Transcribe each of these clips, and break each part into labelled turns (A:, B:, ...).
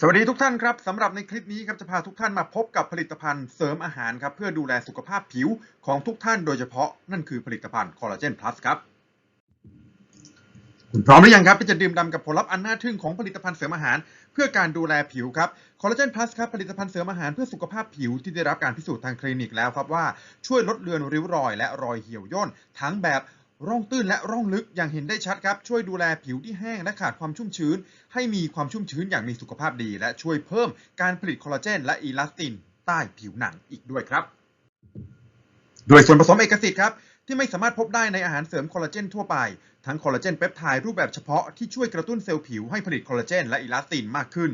A: สวัสดีทุกท่านครับสำหรับในคลิปนี้ครับจะพาทุกท่านมาพบกับผลิตภัณฑ์เสริมอาหารครับเพื่อดูแลสุขภาพผิวของทุกท่านโดยเฉพาะนั่นคือผลิตภัณฑ์คอลลาเจนพลัสครับคุณพร้อมหรือยังครับที่จะดื่มด่ำกับผลลัพธ์อันน่าทึ่งของผลิตภัณฑ์เสริมอาหาร เพื่อการดูแลผิวครับคอลลาเจนพลัสครับผลิตภัณฑ์เสริมอาหารเพื่อสุขภาพผิวที่ได้รับการพิสูจน์ทางคลินิกแล้วครับว่าช่วยลดเลือนริ้วรอยและรอยเหี่ยวย่นทั้งแบบ ร่องตื้นและร่องลึกอย่างเห็นได้ชัดครับ ช่วยดูแลผิวที่แห้งและขาดความชุ่มชื้น ให้มีความชุ่มชื้นอย่างมีสุขภาพดี และช่วยเพิ่มการผลิตคอลลาเจนและอีลาสตินใต้ผิวหนังอีกด้วยครับโดยส่วนผสมเอกสิทธิ์ครับที่ไม่สามารถพบได้ในอาหารเสริมคอลลาเจนทั่วไป ทั้งคอลลาเจนเปปไทด์รูปแบบเฉพาะที่ช่วยกระตุ้นเซลล์ผิวให้ผลิตคอลลาเจนและอีลาสตินมากขึ้น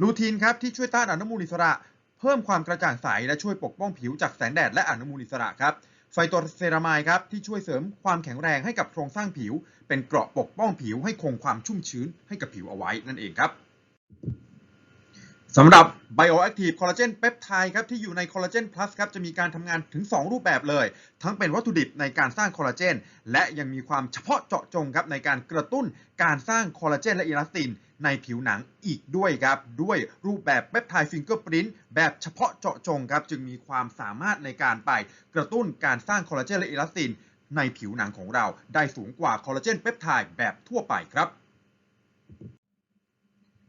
A: ลูทีนครับที่ช่วยต้านอนุมูลอิสระ เพิ่มความกระจ่างใสและช่วยปกป้องผิวจากแสงแดดและอนุมูลอิสระครับ ไฟโตเซรามายครับที่ช่วยเสริมความแข็งแรงให้กับโครงสร้างผิว เป็นเกราะปกป้องผิวให้คงความชุ่มชื้นให้กับผิวเอาไว้นั่นเองครับสำหรับ Bioactive Collagen Peptide ครับที่อยู่ใน Collagen Plus ครับจะมีการทำงานถึง 2 รูปแบบเลย ทั้งเป็นวัตถุดิบในการสร้างคอลลาเจนและยังมีความเฉพาะเจาะจงครับในการกระตุ้นการสร้างคอลลาเจนและอีลาสติน ในผิวหนังอีกด้วยครับ ด้วยรูปแบบเปปไทด์ฟิงเกอร์ปรินต์แบบเฉพาะเจาะจงครับ จึงมีความสามารถในการไปกระตุ้นการสร้างคอลลาเจนและเอลาสตินในผิวหนังของเราได้สูงกว่าคอลลาเจนเปปไทด์แบบทั่วไปครับ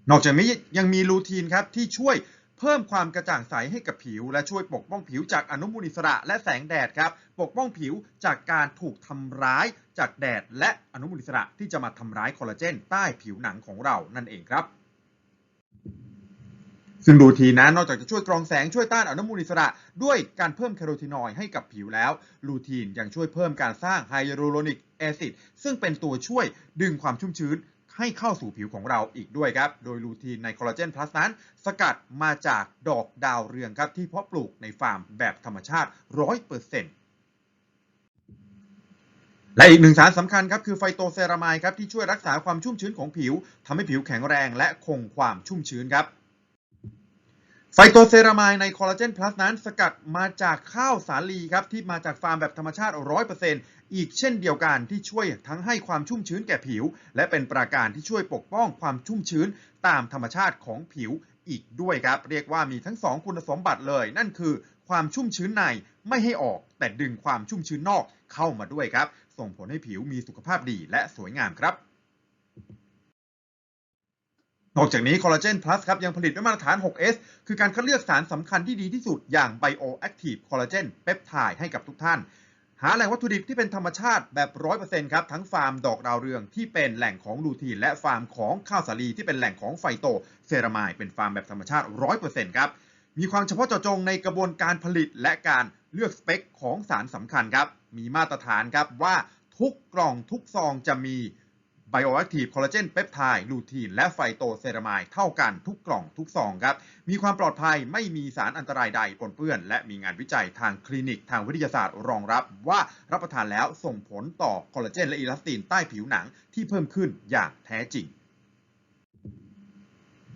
A: นอกจากนี้ยังมีลูทีนครับที่ช่วย เพิ่มความกระจ่างใสให้กับผิว และช่วยปกป้องผิวจากอนุมูลอิสระและแสงแดดครับ ปกป้องผิวจากการถูกทำร้ายจากแดด และอนุมูลอิสระที่จะมาทำร้ายคอลลาเจนใต้ผิวหนังของเรานั่นเองครับซึ่งลูทีนนะนนอกจากจะช่วยกรองแสงช่วยต้านอนุมูลอิสระ ด้วยการเพิ่มแคโรทีนอยด์ให้กับผิวแล้ว ลูทีนยังช่วยเพิ่มการสร้างไฮยาลูโรนิกแอซิดซึ่งเป็นตัวช่วยดึงความชุ่มชื้น ให้เข้าสู่ผิวของเราอีกด้วยครับ โดยลูทีนในคอลลาเจนพลัสนั้น สกัดมาจากดอกดาวเรืองครับ ที่เพาะปลูกในฟาร์มแบบธรรมชาติ 100%และอีกหนึ่งสารสำคัญครับคือไฟโตเซรามายครับที่ช่วยรักษาความชุ่มชื้นของผิวทำให้ผิวแข็งแรงและคงความชุ่มชื้นครับ ไฟโตเซรามายในคอลลาเจนพลัสนั้นสกัดมาจากข้าวสาลีครับที่มาจากฟาร์มแบบธรรมชาติ 100%อีกเช่นเดียวกันที่ช่วยทั้งให้ความชุ่มชื้นแก่ผิว และเป็นปราการที่ช่วยปกป้องความชุ่มชื้นตามธรรมชาติของผิวอีกด้วยครับ เรียกว่ามีทั้ง 2 คุณสมบัติเลย นั่นคือความชุ่มชื้นในไม่ให้ออก แต่ดึงความชุ่มชื้นนอกเข้ามาด้วยครับ ส่งผลให้ผิวมีสุขภาพดีและสวยงามครับ นอกจากนี้คอลลาเจนพลัสครับยังผลิตด้วยมาตรฐาน 6S คือการคัดเลือกสารสำคัญที่ดีที่สุดอย่าง Bioactive Collagen Peptide ให้กับทุกท่าน หาแหล่งวัตถุดิบที่เป็นธรรมชาติแบบ 100%ครับ ทั้งฟาร์มดอกดาวเรืองที่เป็นแหล่งของลูทีนและฟาร์มของข้าวสาลีที่เป็นแหล่งของไฟโตเซรามายเป็นฟาร์มแบบธรรมชาติ 100%ครับ มีความเฉพาะเจาะจงในกระบวนการผลิตและการเลือกสเปคของสารสำคัญครับ มีมาตรฐานครับว่าทุกกล่องทุกซองจะมี Bioactive Collagen Peptide ลูทีน และไฟโตเซรามายเท่ากันทุกกล่องทุกซองครับ มีความปลอดภัยไม่มีสารอันตรายใดปนเปื้อน และมีงานวิจัยทางคลินิกทางวิทยาศาสตร์รองรับว่ารับประทานแล้วส่งผลต่อคอลลาเจนและอีลาสตินใต้ผิวหนังที่เพิ่มขึ้นอย่างแท้จริง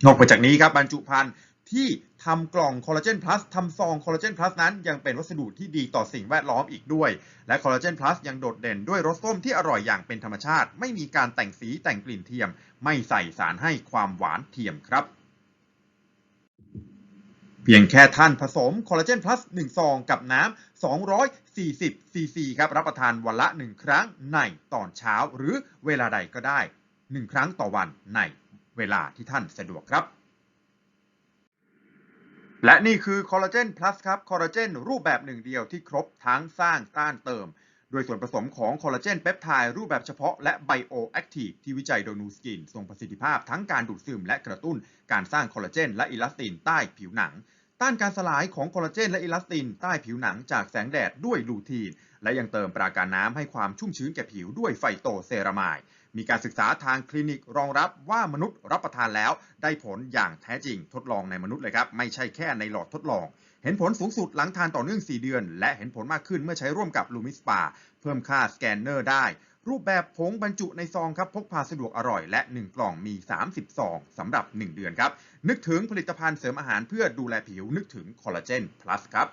A: นอกจากนี้ครับบรรจุภัณฑ์ ที่ทำกล่องคอลลาเจนพลัสทำซองคอลลาเจนพลัสนั้นยังเป็นวัสดุที่ดีต่อสิ่งแวดล้อมอีกด้วย และคอลลาเจนพลัสยังโดดเด่นด้วยรสส้มที่อร่อยอย่างเป็นธรรมชาติ ไม่มีการแต่งสีแต่งกลิ่นเทียม ไม่ใส่สารให้ความหวานเทียมครับ เพียงแค่ท่านผสมคอลลาเจนพลัส1ซองกับน้ำ240ซีซีครับรับประทานวันละ 1 ครั้งในตอนเช้า หรือเวลาใดก็ได้ 1 ครั้งต่อวันในเวลาที่ท่านสะดวกครับ และนี่คือคอลลาเจน plus ครับ คอลลาเจนรูปแบบหนึ่งเดียวที่ครบทั้งสร้างต้านเติม โดยส่วนผสมของคอลลาเจนเปปไทด์รูปแบบเฉพาะและไบโอแอคทีฟที่วิจัยโดยนูสกินทรงประสิทธิภาพทั้งการดูดซึมและกระตุ้นการสร้างคอลลาเจนและอิลาสตินใต้ผิวหนัง ต้านการสลายของคอลลาเจนและอิลาสตินใต้ผิวหนังจากแสงแดดด้วยลูทีน และยังเติมปราการน้ำให้ความชุ่มชื้นแก่ผิวด้วยไฟโตเซรามาย มีการศึกษาทางคลินิกรองรับว่ามนุษย์รับประทานแล้วได้ผลอย่างแท้จริงทดลองในมนุษย์เลยครับ ไม่ใช่แค่ในหลอดทดลอง เห็นผลสูงสุดหลังทานต่อเนื่อง 4 เดือน และเห็นผลมากขึ้นเมื่อใช้ร่วมกับลูมิสปา เพิ่มค่าสแกนเนอร์ได้ รูปแบบผงบรรจุในซองครับพกพาสะดวกอร่อยและ 1 กล่องมี 30 ซองสำหรับ 1 เดือนครับ นึกถึงผลิตภัณฑ์เสริมอาหารเพื่อดูแลผิวนึกถึงคอลลาเจนพลัสครับ